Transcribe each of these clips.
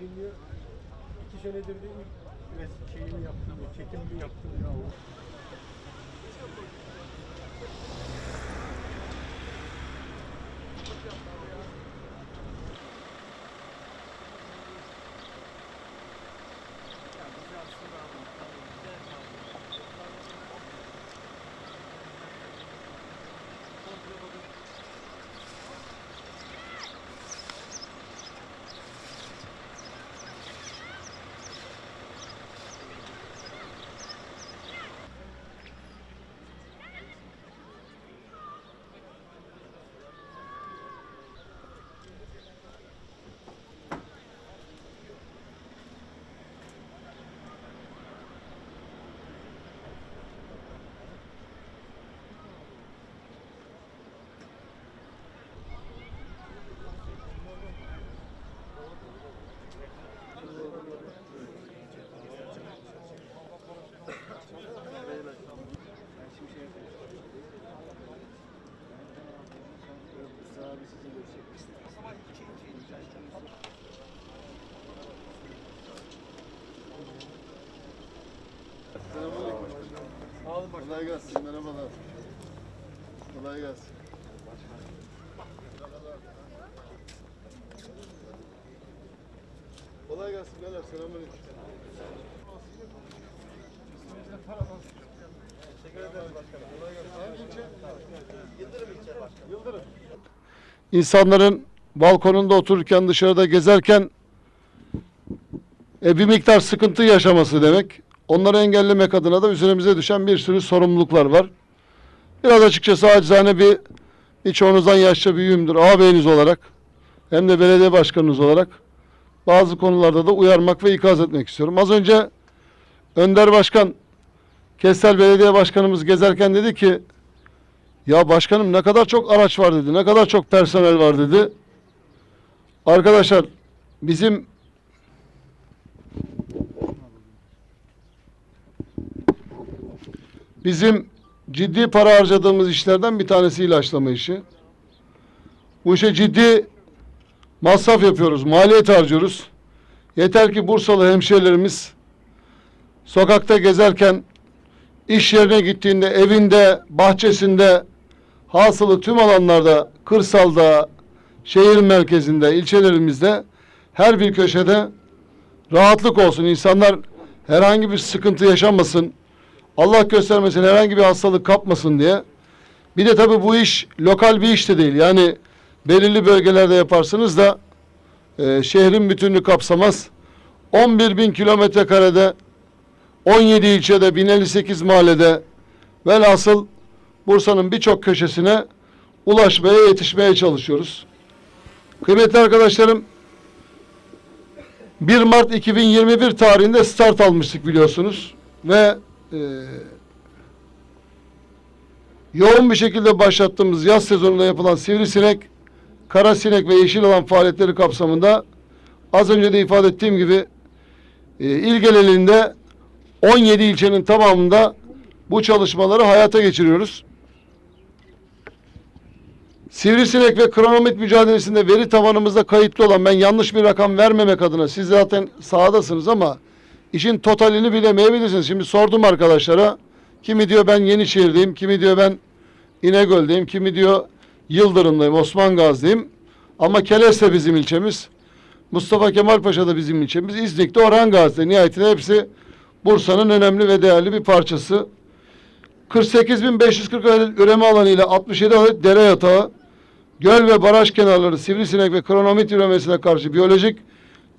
Günlüğü iki senedir de ilk res- şeyini yaptım, ya, çekimini yaptım ya. Kolay gelsin, merhabalar. Kolay gelsin. Kolay gelsin, beyler. Selamünaleyküm. Teşekkür ederim başkanım. Kolay gelsin. Hangi ilçe? Yıldırım ilçe başkanım. Yıldırım. İnsanların balkonunda otururken, dışarıda gezerken e, bir miktar sıkıntı yaşaması demek. Onları engellemek adına da üzerimize düşen bir sürü sorumluluklar var. Biraz açıkçası acizane bir birçoğunuzdan yaşça büyüğümdür ağabeyiniz olarak hem de belediye başkanınız olarak bazı konularda da uyarmak ve ikaz etmek istiyorum. Az önce Önder Başkan Kestel Belediye Başkanımız gezerken dedi ki ya başkanım ne kadar çok araç var dedi. Ne kadar çok personel var dedi. Arkadaşlar bizim Bizim ciddi para harcadığımız işlerden bir tanesi ilaçlama işi. Bu işe ciddi masraf yapıyoruz, maliyet harcıyoruz. Yeter ki Bursalı hemşehrilerimiz sokakta gezerken, iş yerine gittiğinde, evinde, bahçesinde, hasılı tüm alanlarda, kırsalda, şehir merkezinde, ilçelerimizde her bir köşede rahatlık olsun. İnsanlar herhangi bir sıkıntı yaşamasın. Allah göstermesin herhangi bir hastalık kapmasın diye. Bir de tabii bu iş lokal bir iş de değil. Yani belirli bölgelerde yaparsınız da e, şehrin bütününü kapsamaz. 11 bin kilometre karede 17 ilçede 1058 mahallede velhasıl Bursa'nın birçok köşesine ulaşmaya yetişmeye çalışıyoruz. Kıymetli arkadaşlarım 1 Mart 2021 tarihinde start almıştık biliyorsunuz ve e, yoğun bir şekilde başlattığımız yaz sezonunda yapılan sivrisinek, kara sinek ve yeşil alan faaliyetleri kapsamında az önce de ifade ettiğim gibi e, il genelinde 17 ilçenin tamamında bu çalışmaları hayata geçiriyoruz. Sivrisinek ve kronomit mücadelesinde veri tabanımızda kayıtlı olan ben yanlış bir rakam vermemek adına siz zaten sahadasınız ama işin totalini bilemeyebilirsiniz. Şimdi sordum arkadaşlara. Kimi diyor ben Yenişehir'deyim, kimi diyor ben İnegöl'deyim, kimi diyor Yıldırım'dayım, Osman Gazi'deyim. Ama Keles de bizim ilçemiz. Mustafa Kemal Paşa da bizim ilçemiz. İznik'te Orhan Gazi'de. Nihayetinde hepsi Bursa'nın önemli ve değerli bir parçası. 48.540 adet üreme alanı ile 67 adet dere yatağı, göl ve baraj kenarları sivrisinek ve kronomit üremesine karşı biyolojik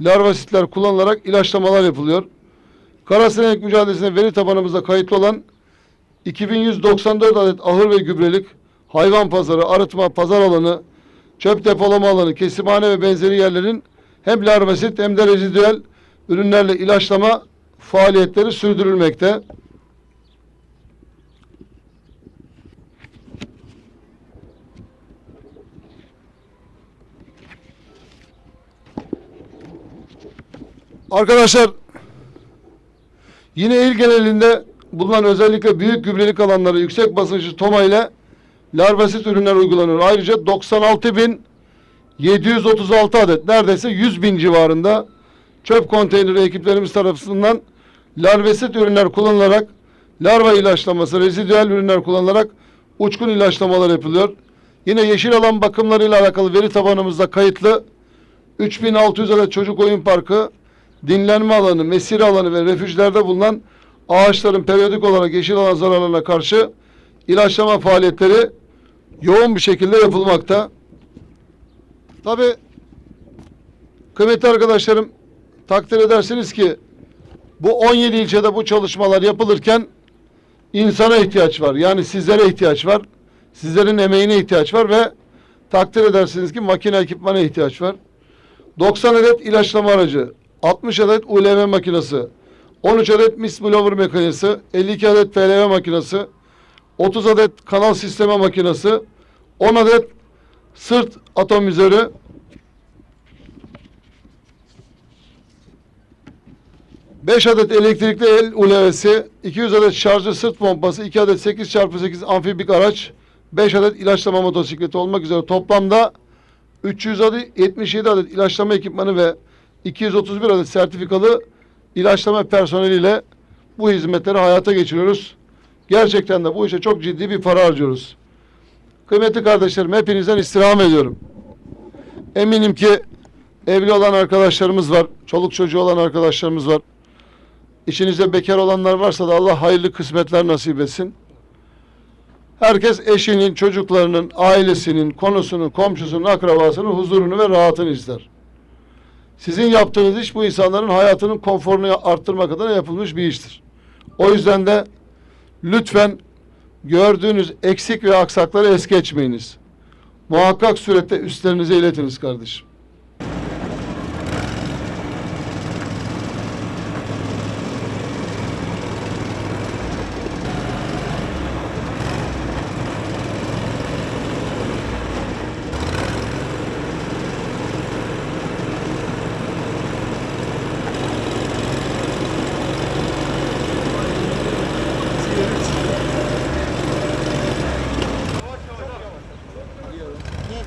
larvasitler kullanılarak ilaçlamalar yapılıyor. Karasinek mücadelesine veri tabanımızda kayıtlı olan 2194 adet ahır ve gübrelik, hayvan pazarı, arıtma, pazar alanı, çöp depolama alanı, kesimhane ve benzeri yerlerin hem larvasit hem de rezidüel ürünlerle ilaçlama faaliyetleri sürdürülmekte. Arkadaşlar Yine il genelinde bulunan özellikle büyük gübrelik alanları yüksek basınçlı toma ile larvasit ürünler uygulanıyor. Ayrıca 96.736 adet neredeyse 100 bin civarında çöp konteyneri ekiplerimiz tarafından larvasit ürünler kullanılarak larva ilaçlaması, rezidüel ürünler kullanılarak uçkun ilaçlamalar yapılıyor. Yine yeşil alan bakımlarıyla alakalı veri tabanımızda kayıtlı 3600 adet çocuk oyun parkı, dinlenme alanı, mesire alanı ve refüjlerde bulunan ağaçların periyodik olarak yeşil alan zararlarına karşı ilaçlama faaliyetleri yoğun bir şekilde yapılmakta. Tabi kıymetli arkadaşlarım takdir edersiniz ki bu 17 ilçede bu çalışmalar yapılırken insana ihtiyaç var. Yani sizlere ihtiyaç var. Sizlerin emeğine ihtiyaç var ve takdir edersiniz ki makine ekipmana ihtiyaç var. 90 adet ilaçlama aracı, 60 adet ULV makinesi, 13 adet mis blower makinesi, 52 adet FLV makinesi, 30 adet kanal sisteme makinesi, 10 adet sırt atomizörü, 5 adet elektrikli el ULV'si, 200 adet şarjlı sırt pompası, 2 adet 8x8 amfibik araç, 5 adet ilaçlama motosikleti olmak üzere toplamda 377 adet ilaçlama ekipmanı ve 231 adet sertifikalı ilaçlama personeliyle bu hizmetleri hayata geçiriyoruz. Gerçekten de bu işe çok ciddi bir para harcıyoruz. Kıymetli kardeşlerim hepinizden istirham ediyorum. Eminim ki evli olan arkadaşlarımız var, çoluk çocuğu olan arkadaşlarımız var. İçinizde bekar olanlar varsa da Allah hayırlı kısmetler nasip etsin. Herkes eşinin, çocuklarının, ailesinin, konusunun, komşusunun, akrabasının huzurunu ve rahatını ister. Sizin yaptığınız iş bu insanların hayatının konforunu arttırmak adına yapılmış bir iştir. O yüzden de lütfen gördüğünüz eksik ve aksakları es geçmeyiniz. Muhakkak surette üstlerinize iletiniz kardeşim.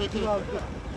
Açalım biraz